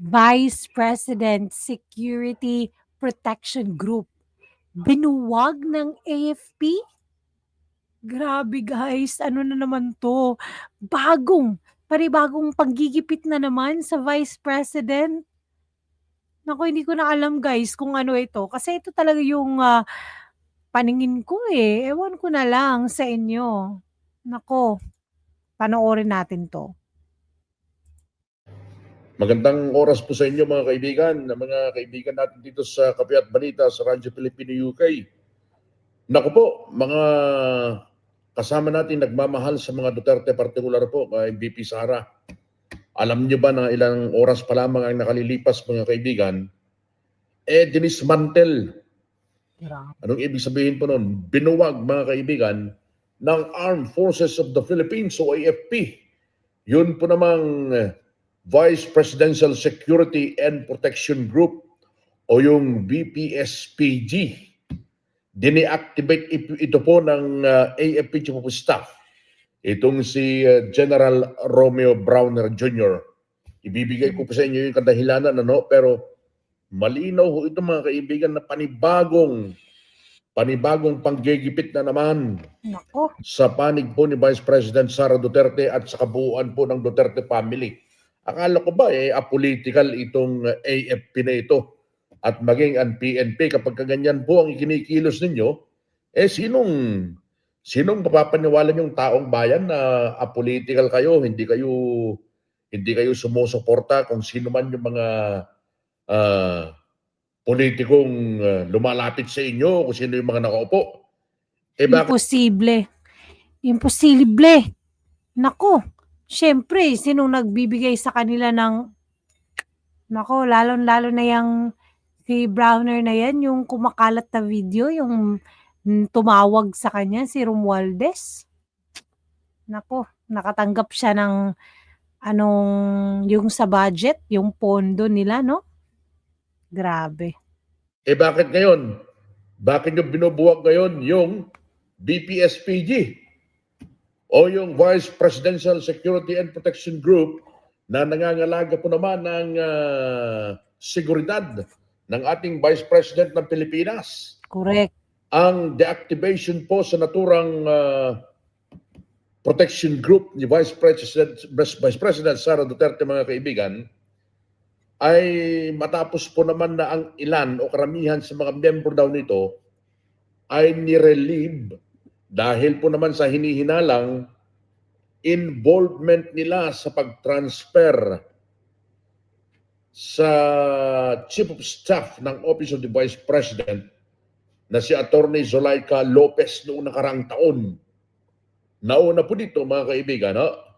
Vice President Security Protection Group. Binuwag ng AFP? Grabe guys, ano na naman 'to? Bagong, panibagong panggigipit na naman sa Vice President. Naku, hindi ko na alam guys kung ano ito, kasi ito talaga yung, ah, paningin ko, eh. Ewan ko na lang sa inyo. Naku, panoorin natin 'to. Magandang oras po sa inyo mga kaibigan, mga kaibigan natin dito sa Kape at Balita sa Radyo Pilipino UK. Naku po, mga kasama natin nagmamahal sa mga Duterte partikular po, kay VP Sara. Alam niyo ba na ilang oras pa lamang ang nakalilipas mga kaibigan, eh dinismantel. Grabe. Anong ibig sabihin po nun? Binuwag mga kaibigan ng Armed Forces of the Philippines o AFP. Yun po namang Vice Presidential Security and Protection Group o yung BPSPG. Dine-activate ito po ng uh, AFP Chief of Staff. Itong si uh, General Romeo Browner Jr. Ibibigay ko po sa inyo yung kadahilanan, ano? pero malinaw ho ito mga kaibigan na panibagong panibagong panggigipit na naman Naku, sa panig po ni Vice President Sara Duterte at sa kabuuan po ng Duterte family. Akala ko ba eh apolitical itong uh, AFP na ito at maging ang PNP kapag kaganyan po ang ikinikilos ninyo, eh sinong sinong mapapaniwala yung taong bayan na apolitical kayo, hindi kayo hindi kayo sumusuporta kung sino man yung mga ah, politikong ah, lumalapit sa inyo, kung sino yung mga nakaupo. Eh bakit imposible. Imposible. Naku, siyempre, sinong nagbibigay sa kanila ng naku, lalong-lalo na yang si Browner na yan, yung kumakalat na video, yung tumawag sa kanya, si Romualdez. Naku, nakatanggap siya ng anong, yung sa budget, yung pondo nila, no? Grabe. Eh bakit ngayon? Bakit nyo binubuwag ngayon yung BPSPG o yung Vice Presidential Security and Protection Group na nangangalaga po naman ng ah, seguridad ng ating Vice President ng Pilipinas? Correct. Ang deactivation po sa naturang ah, protection group ni Vice President, Vice President Sara Duterte mga kaibigan ay matapos po naman na ang ilan o karamihan sa mga member daw nito ay nirelieve dahil po naman sa hinihinalang involvement nila sa pag-transfer sa Chief of Staff ng Office of the Vice President na si Attorney Zolaika Lopez noong nakarang taon. Nauna po dito mga kaibigan, no?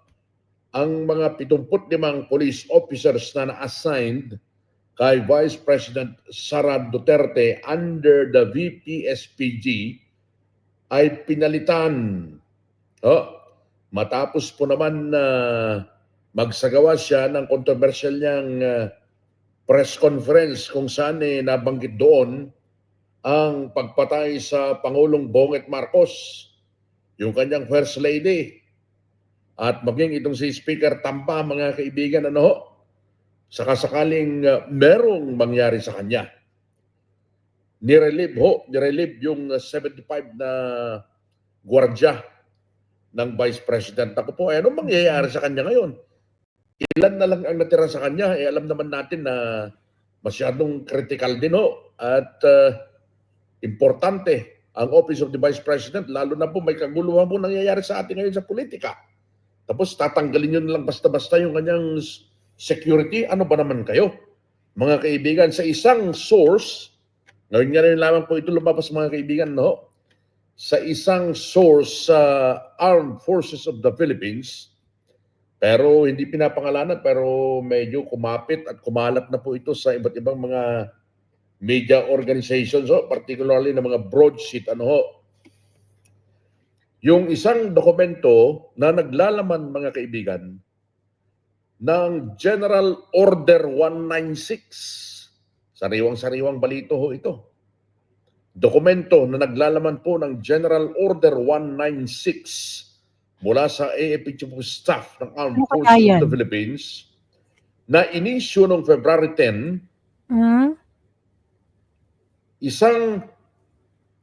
ang mga 75 police officers na na-assigned kay Vice President Sara Duterte under the VPSPG ay pinalitan. Oh, matapos po naman na magsagawa siya ng controversial niyang ah, press conference kung saan eh, nabanggit doon ang pagpatay sa Pangulong Bonget Marcos, yung kanyang First Lady, at maging itong si Speaker Tampa, mga kaibigan, ano ho, sakasakaling uh, merong mangyari sa kanya. Nirelieve ho, nirelieve yung uh, 75 na gwardya ng Vice President. Ako po, eh, anong mangyayari sa kanya ngayon? Ilan na lang ang natira sa kanya? Eh, alam naman natin na masyadong critical din ho. At uh, importante ang Office of the Vice President, lalo na po may kaguluhan po nangyayari sa atin ngayon sa politika. Tapos tatanggalin nyo na lang basta-basta yung kanyang security. Ano ba naman kayo? Mga kaibigan, sa isang source, ngayon nga rin lamang po ito lumabas mga kaibigan, no? Sa isang source sa Armed Forces of the Philippines, pero hindi pinapangalanan, pero medyo kumapit at kumalat na po ito sa iba't ibang mga media organizations, oh, particularly ng mga broadsheet, ano ho, yung isang dokumento na naglalaman mga kaibigan ng General Order 196. Sariwang-sariwang balito ho ito. Dokumento na naglalaman po ng General Order 196 mula sa AFP Chief of Staff ng Armed Ano Forces of the Philippines na inisyu noong February 10, Hmm? isang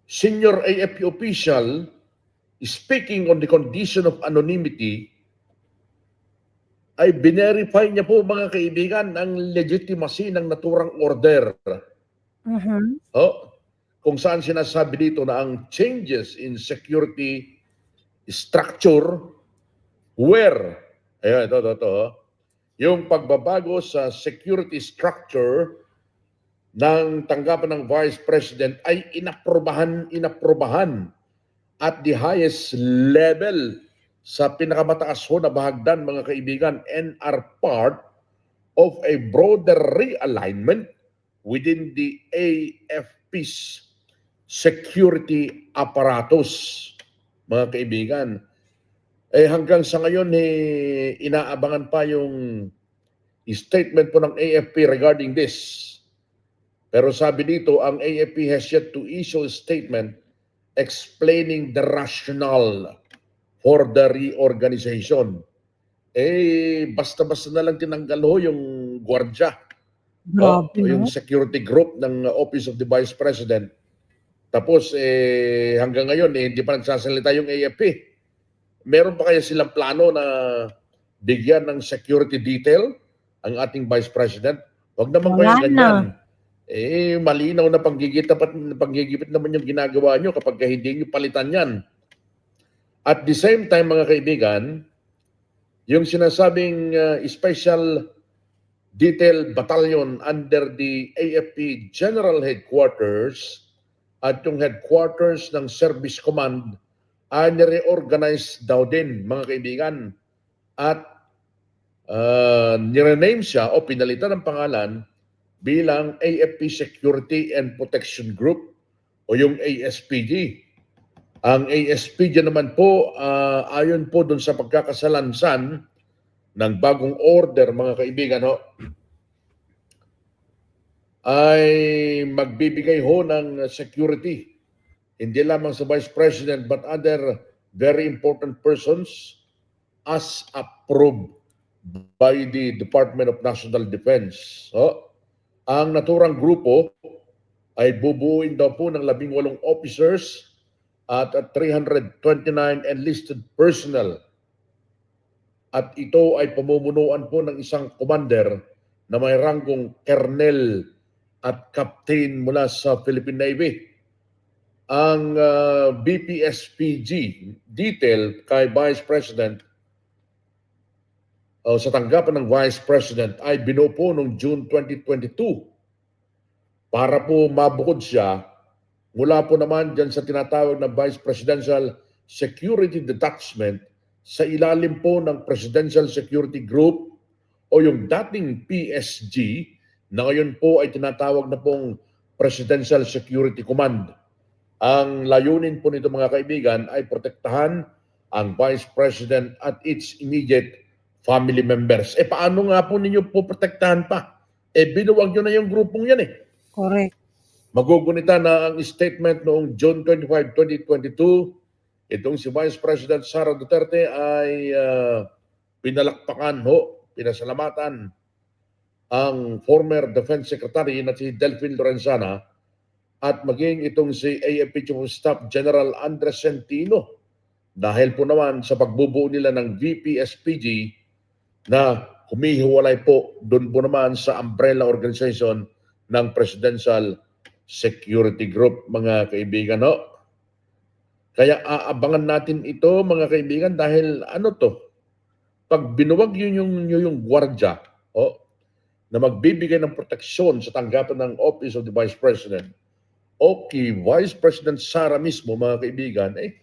senior AFP official speaking on the condition of anonymity ay binerify niya po mga kaibigan ang legitimacy ng naturang order. Mhm. Oh, kung saan sinasabi dito na ang changes in security structure where, ayan, ito, ito, ito, yung pagbabago sa security structure ng tanggapan ng Vice President ay inaprobahan, inaprobahan at the highest level sa pinakamataas ho na bahagdan mga kaibigan and are part of a broader realignment within the AFP's security apparatus, mga kaibigan. Eh hanggang sa ngayon eh, inaabangan pa yung statement po ng AFP regarding this. Pero sabi dito, ang AFP has yet to issue a statement explaining the rationale for the reorganization. Eh, basta-basta na lang tinanggal ho yung gwardya Grabe, o yung security group ng Office of the Vice President. Tapos eh, hanggang ngayon eh, hindi pa nagsasalita yung AFP. Meron pa kaya silang plano na bigyan ng security detail ang ating Vice President? Huwag naman Wala kayo ganyan. Eh, malinaw na panggigit, panggigipit naman yung ginagawa nyo kapag hindi nyo palitan yan. At the same time, mga kaibigan, yung sinasabing uh, special detail battalion under the AFP General Headquarters at yung headquarters ng Service Command ay nire-organize daw din, mga kaibigan. At uh, nire-name siya o pinalitan ng pangalan bilang AFP Security and Protection Group o yung ASPG. Ang ASPG naman po, ah, ayon po dun sa pagkakasalansan ng bagong order, mga kaibigan, ho, ay magbibigay ho ng security hindi lamang sa Vice President but other very important persons as approved by the Department of National Defense. So, ang naturang grupo ay bubuuin daw po ng labing walong officers at at 329 enlisted personnel. At ito ay pamumunuan po ng isang commander na may ranggong colonel at captain mula sa Philippine Navy. Ang uh, BPSPG detail kay Vice President o sa tanggapan ng Vice President ay binuo po noong June 2022 para po mabukod siya mula po naman dyan sa tinatawag na Vice Presidential Security Detachment sa ilalim po ng Presidential Security Group o yung dating PSG na ngayon po ay tinatawag na pong Presidential Security Command. Ang layunin po nito mga kaibigan ay protektahan ang Vice President at its immediate family members. Eh paano nga po ninyo po protektahan pa? Eh binuwag nyo na yung grupong yan eh. Correct. Magugunita na ang statement noong June 25, 2022. Itong si Vice President Sara Duterte ay uh, pinalakpakan ho, pinasalamatan ang former Defense Secretary na si Delphine Lorenzana at maging itong si AFP Chief of Staff General Andres Centino dahil po naman sa pagbubuo nila ng VPSPG na humihiwalay po doon po naman sa umbrella organization ng Presidential Security Group, mga kaibigan. No? Kaya aabangan natin ito, mga kaibigan, dahil ano to, pag binuwag yun yung, yung, yung gwardya, oh, na magbibigay ng proteksyon sa tanggapan ng Office of the Vice President, o kay Vice President Sara mismo, mga kaibigan, eh,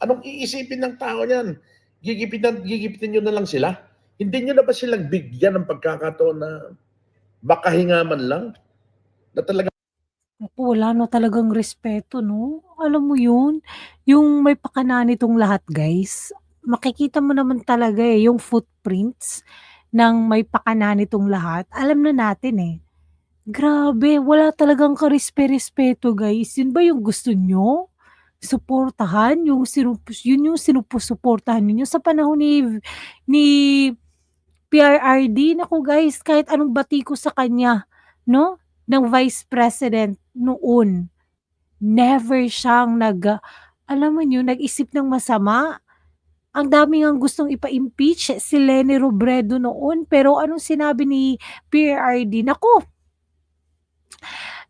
anong iisipin ng tao niyan? Gigipitan, gigipitin nyo na lang sila? Hindi nyo na ba silang bigyan ng pagkakataon na makahinga man lang? Na talaga Naku, wala na talagang respeto, no? Alam mo yun? Yung may pakana nitong lahat, guys. Makikita mo naman talaga eh, yung footprints ng may pakana nitong lahat. Alam na natin eh. Grabe, wala talagang karespe-respeto, guys. Yun ba yung gusto nyo? Suportahan? Yung sinup yun yung sinusuportahan ninyo sa panahon ni ni PRRD, naku guys, kahit anong bati ko sa kanya, no, ng Vice President noon, never siyang nag alam mo yun, nag-isip ng masama. Ang dami ngang gustong ipa-impeach si Leni Robredo noon, pero anong sinabi ni PRRD, naku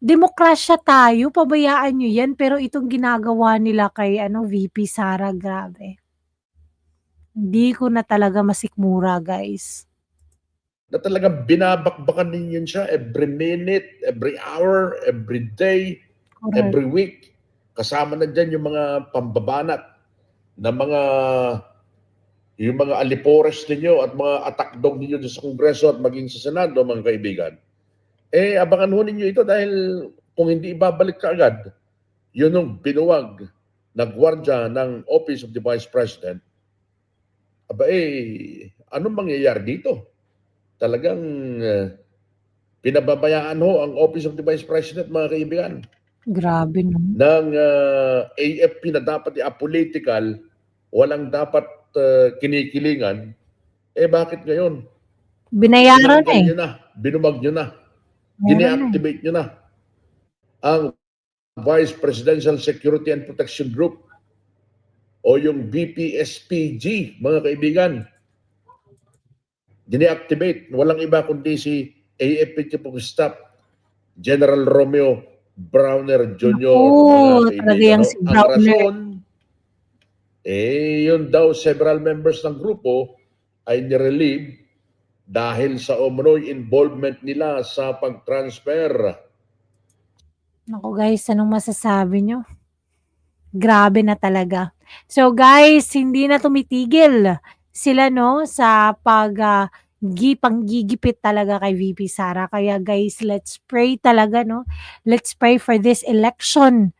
demokrasya tayo, pabayaan niyo yan, pero itong ginagawa nila kay ano, VP Sara, grabe. Hindi ko na talaga masikmura, guys. Na talagang binabakbakan ninyo siya every minute, every hour, every day, Correct. every week. Kasama na dyan yung mga pambabanat na mga yung mga alipores ninyo at mga atakdog ninyo sa Kongreso at maging sa Senado, mga kaibigan. Eh, abangan ho ninyo ito dahil kung hindi ibabalik ka agad, yun yung binuwag na gwardya ng Office of the Vice President, aba eh, anong mangyayari dito? Talagang uh, pinababayaan ho ang Office of the Vice President, mga kaibigan Grabe, no? ng ah, AFP na dapat i-apolitical, walang dapat ah, kinikilingan, eh bakit ngayon? Binayaran Tinanggal eh. nyo na, binumag nyo na, Meron eh. gine-activate nyo na ang Vice Presidential Security and Protection Group o yung BPSPG, mga kaibigan. Gine-activate. Walang iba kundi si AFP of Staff, General Romeo Browner Jr. Oo, talaga No? si Ang Browner. rason, eh, yun daw several members ng grupo ay nirelieve dahil sa umano'y involvement nila sa pag-transfer. Naku guys, anong masasabi nyo? Grabe na talaga. So guys, hindi na tumitigil sila no sa pag ah, gi panggigipit talaga kay VP Sara. Kaya guys, let's pray talaga no. Let's pray for this election.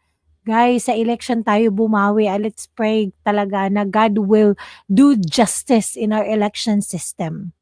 Guys, sa election tayo bumawi. Ah, Let's pray talaga na God will do justice in our election system.